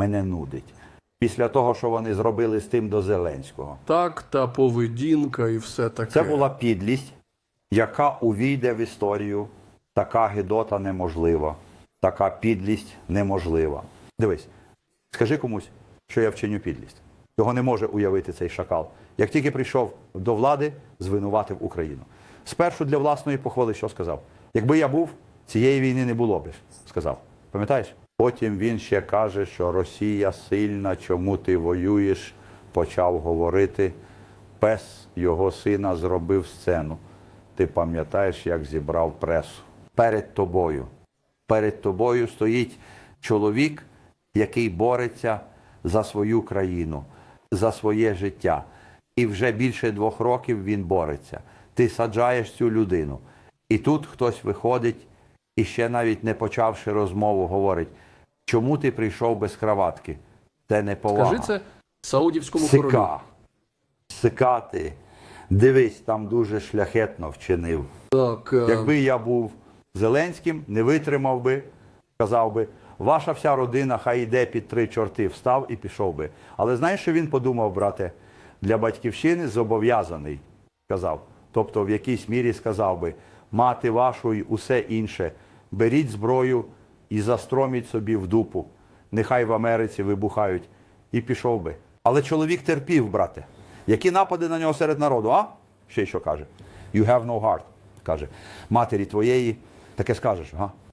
мене нудить. Після того, що вони зробили з тим до Зеленського. Так, та поведінка і все таке. Це була підлість, яка увійде в історію. Така гидота неможлива, така підлість неможлива. Дивись, скажи комусь, що я вчиню підлість. Його не може уявити цей шакал. Як тільки прийшов до влади, звинуватив Україну. Спершу для власної похвали, що сказав? Якби я був, цієї війни не було б, сказав. Пам'ятаєш? Потім він ще каже, що Росія сильна, чому ти воюєш, почав говорити. Пес його сина зробив сцену. Ти пам'ятаєш, як зібрав пресу. Перед тобою. Перед тобою стоїть чоловік, який бореться за свою країну, за своє життя. І вже більше двох років він бореться. Ти саджаєш цю людину. І тут хтось виходить і ще навіть не почавши розмову, говорить, чому ти прийшов без краватки? Це не повага. Скажи це саудівському королю. Сика. Сикати. Дивись, там дуже шляхетно вчинив. Так, е, Якби я був Зеленським, не витримав би, казав би, ваша вся родина хай йде під три чорти, встав і пішов би. Але знаєш, що він подумав, брате, для батьківщини зобов'язаний, сказав. Тобто в якійсь мірі сказав би, мати вашу і усе інше, беріть зброю і застроміть собі в дупу. Нехай в Америці вибухають. І пішов би. Але чоловік терпів, брате. Які напади на нього серед народу, а? Ще що каже? You have no heart, каже. Матері твоєї таке скажеш, га?